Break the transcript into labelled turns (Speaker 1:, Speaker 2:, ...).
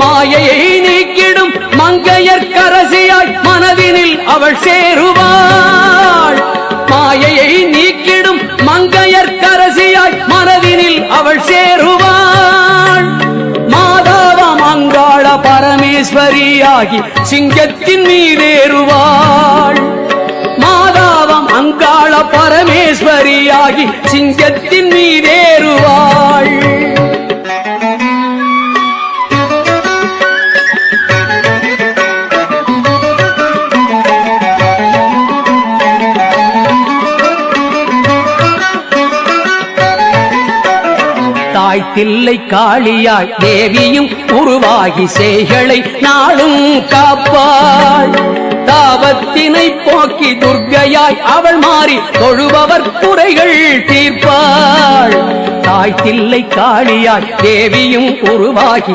Speaker 1: மாயையை நீக்கிடும் மங்கையற்கரசியாய் மனதினில் அவள் சேருவாள். மாயையை நீக்கிடும் மங்கையற்கரசியாய் மனதினில் அவள் சேருவாள். மாதாவம் மங்காள பரமேஸ்வரியாகி சிங்கத்தின் மீதேறுவாள். மாதாவம் அங்காள பரமேஸ்வரியாகி சிங்கத்தின் மீதேறுவாள். தாய் தில்லை காளியாய் தேவியும் உருவாகி சேகளை நாளும் காப்பாள் தாபத்தினை போக்கி துர்க்கையாய் அவள் மாறி தொழுபவர் துறைகள் தீர்ப்பாள் தாய் தில்லை காளியாய் தேவியும் உருவாகி